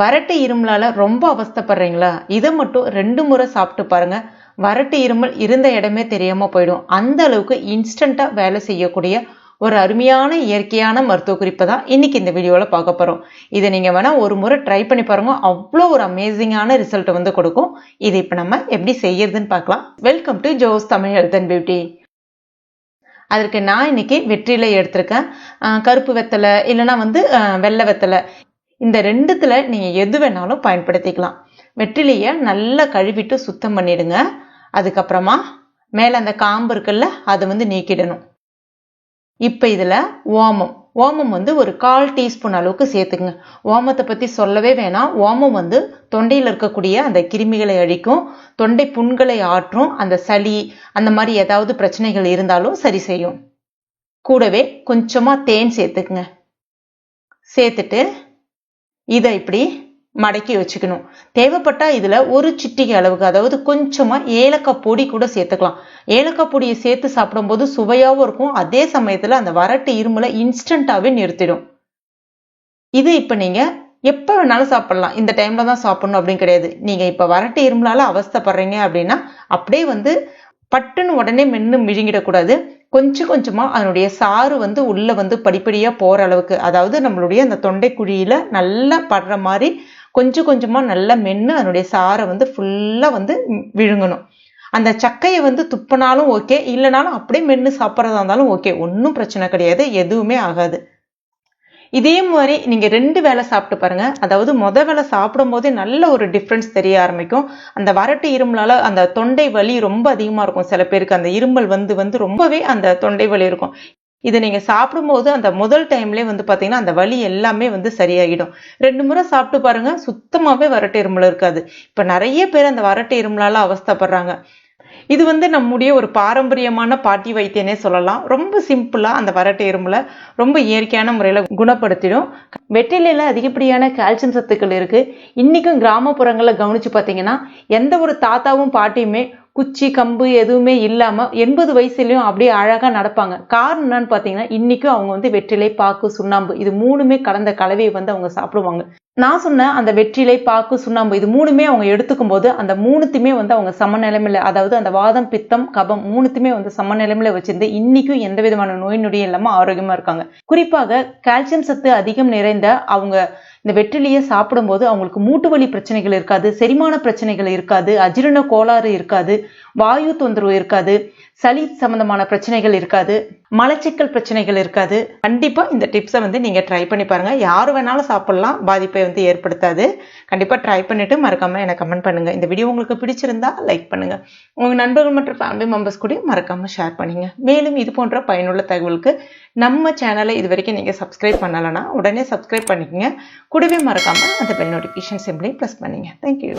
வறட்டு இருமலால் ரொம்ப அவஸ்தைப்படுறீங்களா? இதை மட்டும் ரெண்டு முறை சாப்பிட்டு பாருங்கள் வறட்டு இருமல் இருந்த இடமே தெரியாமல் போயிடும். அந்த அளவுக்கு இன்ஸ்டண்ட்டாக வேலை செய்யக்கூடிய ஒரு அருமையான இயற்கையான மருத்துவ குறிப்பை தான் இன்னைக்கு இந்த வீடியோவில் பார்க்க போகிறோம் இதை நீங்கள் வேணால் ஒரு முறை ட்ரை பண்ணி பாருங்க. அவ்வளோ ஒரு அமேசிங்கான ரிசல்ட் வந்து கொடுக்கும். இதை இப்போ நம்ம எப்படி செய்யறதுன்னு பார்க்கலாம். Welcome to Jo's Tamil health and beauty அதற்கு நான் இன்னைக்கு வெற்றிலை எடுத்திருக்கேன். கருப்பு வெத்தலை இல்லைன்னா வந்து வெள்ளை வெத்தலை. இந்த ரெண்டுத்தில் நீங்கள் எது வேணாலும் பயன்படுத்திக்கலாம். வெற்றிலையை நல்லா கழுவிட்டு சுத்தம் பண்ணிடுங்க. அதுக்கப்புறமா மேலே அந்த காம்பு இருக்குல்ல அதை வந்து நீக்கிடணும். இப்போ இதில் ஓமம். ஓமம் வந்து ஒரு கால் டீஸ்பூன் அளவுக்கு சேர்த்துக்குங்க. ஓமத்தை பற்றி சொல்லவே வேணாம். ஓமம் வந்து தொண்டையில் இருக்கக்கூடிய அந்த கிருமிகளை அழிக்கும். தொண்டை புண்களை ஆற்றும். அந்த சளி அந்த மாதிரி ஏதாவது பிரச்சனைகள் இருந்தாலும் சரி செய்யும். கூடவே கொஞ்சமாக தேன் சேர்த்துக்குங்க. சேர்த்துட்டு இதை இப்படி மடக்கி வச்சுக்கணும். தேவைப்பட்டா இதில் ஒரு சிட்டிகை அளவுக்கு அதாவது கொஞ்சமாக ஏலக்காய் பொடி கூட சேர்த்துக்கலாம். ஏலக்காய் பொடியை சேர்த்து சாப்பிடும்போது சுவையாகவும் இருக்கும். அதே சமயத்தில் அந்த வறட்டு இருமலை இன்ஸ்டண்ட்டாகவே நிறுத்திடும். இது இப்போ நீங்கள் எப்போ வேணாலும் சாப்பிடலாம். இந்த டைமில் தான் சாப்பிட்ணும் அப்படின்னு கிடையாது. நீங்கள் இப்போ வறட்டு இருமலால் அவஸ்தைப்படுறீங்க அப்படின்னா அப்படியே வந்து பட்டுன்னு உடனே மென்று மிழுங்கிடக்கூடாது. கொஞ்சம் கொஞ்சமாக அதனுடைய சாறு வந்து உள்ளே வந்து படிப்படியாக போகிற அளவுக்கு அதாவது நம்மளுடைய அந்த தொண்டைக்குழியில் நல்லா படுற மாதிரி கொஞ்சம் கொஞ்சமாக நல்லா மென்று அதனுடைய சாரை வந்து ஃபுல்லாக வந்து விழுங்கணும். அந்த சக்கையை வந்து துப்பினாலும் ஓகே இல்லைனாலும் அப்படியே மென்று சாப்பிட்றதா இருந்தாலும் ஓகே ஒன்றும் பிரச்சனை கிடையாது எதுவுமே ஆகாது. இதே மாதிரி நீங்க ரெண்டு வேளை சாப்பிட்டு பாருங்க. அதாவது முத வேளை சாப்பிடும் போதே நல்ல ஒரு டிஃப்ரென்ஸ் தெரிய ஆரம்பிக்கும். அந்த வறட்டு இருமலால அந்த தொண்டை வலி ரொம்ப அதிகமா இருக்கும். சில பேருக்கு அந்த இருமல் வந்து வந்து ரொம்பவே அந்த தொண்டை வலி இருக்கும். இதை நீங்க சாப்பிடும்போது அந்த முதல் டைம்லேயே வந்து பாத்தீங்கன்னா அந்த வலி எல்லாமே வந்து சரியாகிடும் ரெண்டு முறை சாப்பிட்டு பாருங்க. சுத்தமாவே வறட்டு இருமல் இருக்காது. இப்ப நிறைய பேர் அந்த வறட்டு இருமலால அவஸ்தைப்படுறாங்க. இது வந்து நம்முடைய ஒரு பாரம்பரியமான பாட்டி வைத்தியனே சொல்லலாம். ரொம்ப சிம்பிளா அந்த வரட்டு எறும்புல ரொம்ப இயற்கையான முறையில குணப்படுத்திடும். வெற்றிலையில அதிகப்படியான கால்சியம் சத்துக்கள் இருக்கு. இன்னைக்கும் கிராமப்புறங்களில் கவனிச்சு பார்த்தீங்கன்னா எந்த ஒரு தாத்தாவும் பாட்டியுமே குச்சி கம்பு எதுவுமே இல்லாம எண்பது வயசுலயும் அப்படியே அழகா நடப்பாங்க. காரணம் என்னன்னு பாத்தீங்கன்னா இன்னைக்கும் அவங்க வந்து வெற்றிலை பாக்கு சுண்ணாம்பு இது மூணுமே கலந்த கலவையை வந்து அவங்க சாப்பிடுவாங்க. நான் சொன்ன அந்த வெற்றிலை பாக்கு சுண்ணாம்பு இது மூணுமே அவங்க எடுத்துக்கும் போது அந்த மூணுத்தையுமே வந்து அவங்க சமநிலைமையில அதாவது அந்த வாதம் பித்தம் கபம் மூணுத்தையுமே வந்து சமநிலைமையில வச்சிருந்து இன்னைக்கும் எந்த விதமான நோய் நொடியும் இல்லாம ஆரோக்கியமா இருக்காங்க. குறிப்பாக கால்சியம் சத்து அதிகம் நிறைந்த அவங்க இந்த வெற்றிலையை சாப்பிடும்போது அவங்களுக்கு மூட்டு வலி பிரச்சனைகள் இருக்காது செரிமான பிரச்சனைகள் இருக்காது அஜீரண கோளாறு இருக்காது வாயு தொந்தரவு இருக்காது சளி சம்பந்தமான பிரச்சனைகள் இருக்காது. மலச்சிக்கல் பிரச்சனைகள் இருக்காது. கண்டிப்பாக இந்த டிப்ஸை வந்து நீங்கள் ட்ரை பண்ணி பாருங்கள் யார் வேணாலும் சாப்பிட்லாம். பாதிப்பை வந்து ஏற்படுத்தாது. கண்டிப்பாக ட்ரை பண்ணிவிட்டு மறக்காமல் எனக்கு கமெண்ட் பண்ணுங்கள் இந்த வீடியோ உங்களுக்கு பிடிச்சிருந்தா லைக் பண்ணுங்கள் உங்கள் நண்பர்கள் மற்றும் ஃபேமிலி மெம்பர்ஸ் கூட மறக்காமல் ஷேர் பண்ணுங்கள் மேலும் இது போன்ற பயனுள்ள தகவலுக்கு நம்ம சேனலை இது வரைக்கும் நீங்கள் சப்ஸ்கிரைப் பண்ணலைன்னா உடனே சப்ஸ்கிரைப் பண்ணிக்கங்க. கூடவே மறக்காமல் அந்த பெல் நோட்டிஃபிகேஷன் சிம்பிளி ப்ரெஸ் பண்ணுங்க. Thank you